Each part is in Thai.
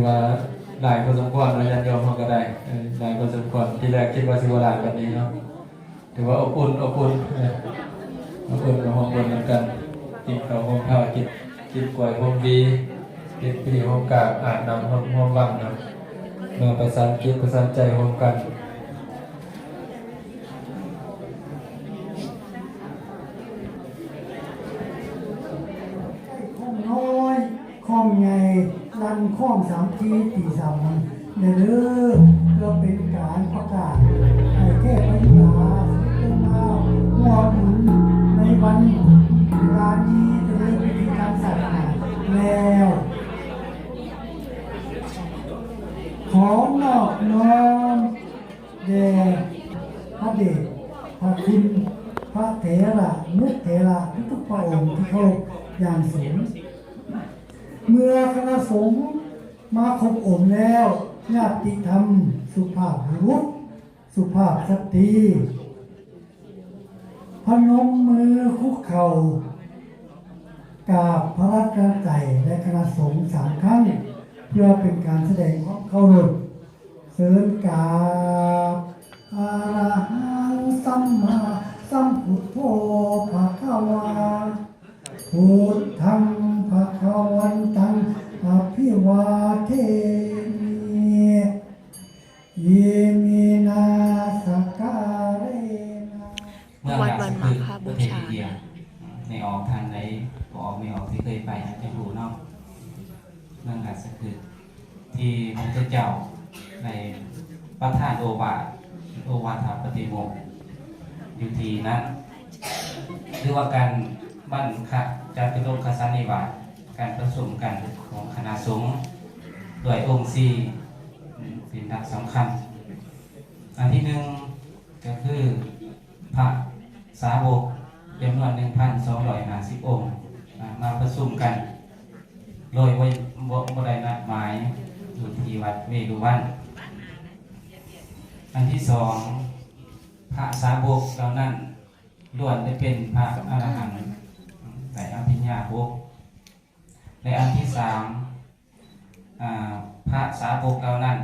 อว่าหลายพอสมควรเรายันยอมเขาก็ได้หลายพอสมควรที่แรกคิดว่าสิว่าหลายแบบนี้เนาะถือว่าอบอุ่นอบอุ่นอบอุ่นกับห้องบนเหมือนกันกินข้าวห้องข้าวกินกินกล้วยห้องดีกินปีห้องกาบอาบน้ำห้องห้องบังนะเมื่อประสานกิจประสานใจห้องกัน ข้องน้อยข้องใหญ่รันข้อง สามทีตีสามวันในเรื่อเพื่อเป็นการประกาศให้แก้ปัญหาเรื่องราวหัวหมุนในวันเวลานี้จะเริ่มพิธีการศาสนาแล้ว ขอนอบน้อมแด่พระเดชพระคุณพระเถระนุเถระทุกพระองค์ที่เขาอย่างสูงเมื่อคณะสงฆ์ มาครบองค์แล้วญาติธรรม สุภาพบุรุษ สุภาพสตรีพนมมือคุกเข่ากราบพระรัตนตรัยและคณะสงฆ์สามครั้ง เพื่อเป็นการแสดงความเคารพเสริญกราบ ทางไหนออกไม่ออกที่เคยไปอาจจะรู้เนาะเรื่องการสักคือที่พระพุทธเจ้าในประทานโอวาทโอวาทปฏิโมกอยู่ทีนั้นหรือว่าการบั้นคะจาตุโลกสันนิวาสการประชุมกันของคณะสงฆ์โดยองค์สีเป็นหลักสำคัญ อันที่หนึ่งก็คือพระสาวก จำนวน1,250องค์อ่ามาประชุมกันโดยไว้บ่บ่ได้นัดหมายอยู่ที่วัดเวรุวันอันที่สองพระสาวกเหล่านั้นล้วนได้เป็นพระอรหันต์แต่อภิญญาหกและอันที่สามพระสาวกเหล่านั้น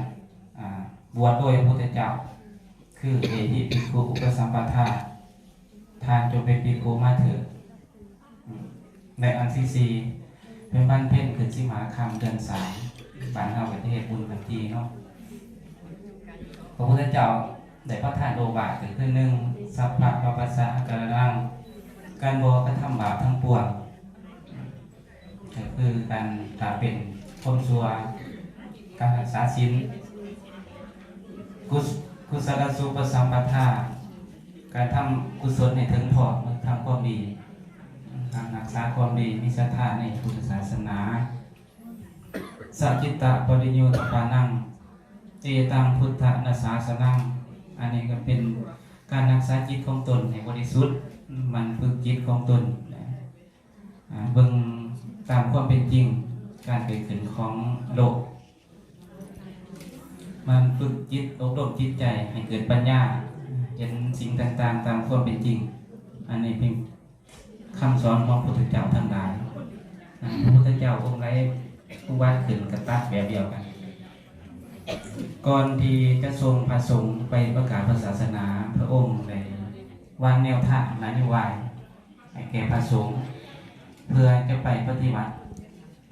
บวชโดยพระพุทธเจ้า คือเอหิภิกขุอุปสัมปทา ทานจงเป็นภิกมาเถิดอืมในอันที่สี่เป็นบ้านเพ่นคือสิมหาคำเดือนสามบ้านเฮาประเทศบุญกันทีเนาะพระพุทธเจ้าได้ประทานโอวาทก็คือหนึ่งสัพพะปะปัสสะการนังการบอกกระทำบาปทั้งปวงก็คือการตาเป็นคนซัวการรักษาศีลกุศกุศลสุปสัมปทา การทำกุศลในถึงพอทำความดีการรักษาความดีมีศรัทธาในพุทธศาสนาสัจจิตตปริโยตปานัง เจตังพุทธนาสาสนัง อันนี้ก็เป็นการรักษาจิตของตนให้บริสุทธิ์มันฝึกจิตของตนนะเบิ่งตามความเป็นจริงการเกิดขึ้นของโลก มันฝึกจิตอบรมจิตใจให้เกิดปัญญา ต่างๆ ตามความเป็นจริง อันนี้เป็นคำสอนของพระพุทธเจ้าทั้งหลายพระพุทธเจ้าองค์ไรผู้วาดขึ้นกับตัดแบบเดียวกัน ก่อนที่จะทรงพระสงฆ์ไปประกาศพระศาสนาพระองค์ได้วางแนวทางนโยบายให้แก่พระสงฆ์เพื่อจะไปปฏิบัติ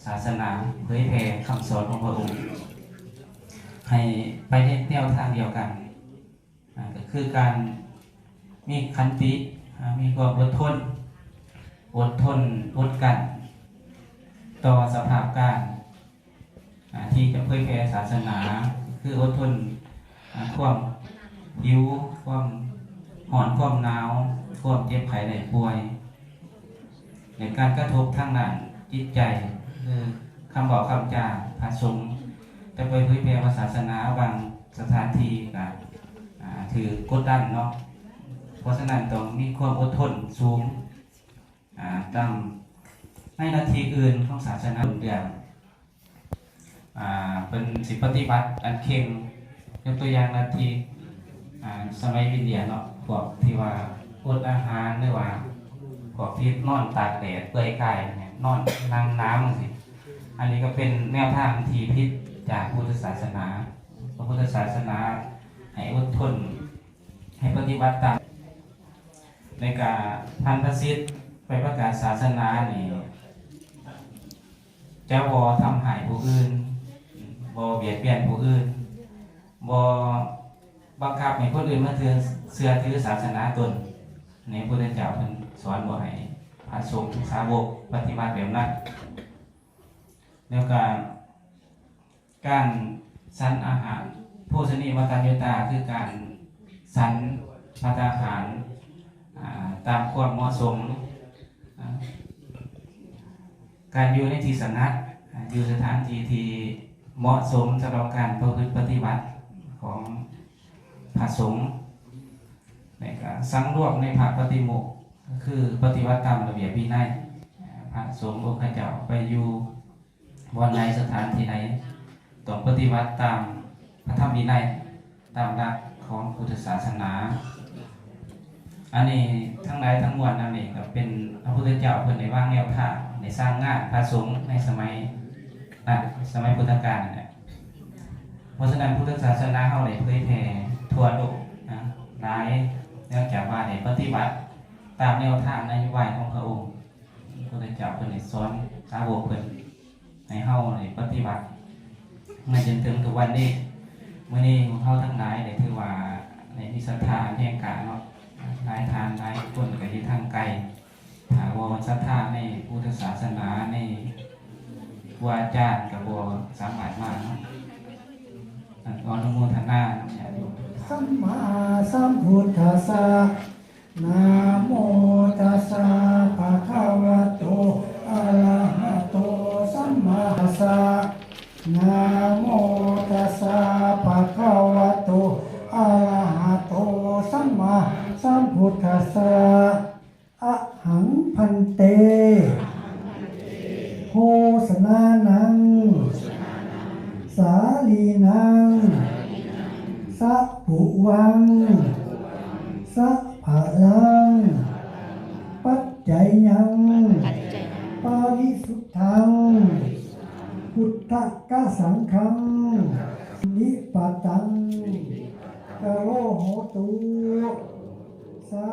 ศาสนาเผยแผ่คำสอนของพระองค์ ให้ไปในแนวทางเดียวกัน ก็คือการ มีคันติมีความอดทน อดทนอดกัน ต่อสภาพการที่จะเผยแผ่ศาสนา คืออดทนอ่าความหิวความหอนความหนาวความเจ็บไข้ได้ป่วย ในการกระทบทางด้านจิตใจคือคำบอกคำจาพระสงฆ์จะไปเผยแพร่ศาสนาบางสถานที่ก็ถือ กดดันเนาะ เพราะฉะนั้นต้องมีความอดทนสูงอ่าตามในนาทีอื่นของศาสนาเดือนอ่าเป็นสิปฏิบัติอันเข่งยกตัวอย่างนาทีสมัยวินเดียเนาะพวกที่ว่าอดอาหารหรือว่าพวกที่นอนตากแดดเปื่อยกายเนี่ยนอนนั่งน้ำสิอันนี้ก็เป็นแนวทางทีพิษจากพุทธศาสนาพระพุทธศาสนาให้อดทนให้ปฏิบัติตาม ในการพันธสิทธิ์ไปประกาศศาสนานี่จะบอทำหายผู้อื่นบอเบียดเบียนผู้อื่นบอบังคับให้คนอื่นมาเถือเสื้อถือศาสนาตนในพุทธเจ้าเพิ่นสอนบ่ให้พระสงฆ์สาวกปฏิบัติแบบนั้นแล้วก็การสันอาหารโภชนีวัตโยตาคือการสันพัตตาหาร ตามความเหมาะสมอ่าการอยู่ในที่สงัดอ่าอยู่สถานที่ที่เหมาะสมสำหรับการประพฤติปฏิบัติของพระสงฆ์ในการสังรวมในพระปฏิโมกข์ก็คือปฏิบัติตามระเบียบวินัยพระสงฆ์องค์ข้าเจ้าไปอยู่วันไหนสถานที่ไหนต้องปฏิบัติตามพระธรรมวินัยตามหลักของพุทธศาสนา อันนี้ทั้งหลายทั้งมวลนั่นเองก็เป็นพระพุทธเจ้าเพิ่นได้วางแนวทาในสร้างงานพระสงฆ์ในสมัยนะสมัยพุทธกาลนั่นแหละเพราะฉะนั้นพุทธศาสนาเฮาได้เผยแผ่ทั่วโลกนะหลายเนื่องจากว่าได้ปฏิบัติตามแนวทางนโยบายของพระองค์พระพุทธเจ้าเพิ่นได้สอนสาวกเพิ่นให้เฮาได้ปฏิบัติมาจนถึงทุกวันนี้มื้อนี้พวกเฮาทั้งหลายได้ถือว่าในมีศรัทธาแห่งการเนาะ หลายทานหลายคนกับที่ทางไกลถามว่าศรัทธาในพุทธศาสนาในครูอาจารย์กับบสามารถมาเนาะอนุโมทนาน้ำยาโยมสัมมาสัมพุทธัสสะนะ อะหังพันเตโฆษนานัง สาลีนังสัพุวังสัพพะลัง ปัจจัยยังปาริสุทธัง พุทธกะสังฆังนิปปตังกะโลโหตุสา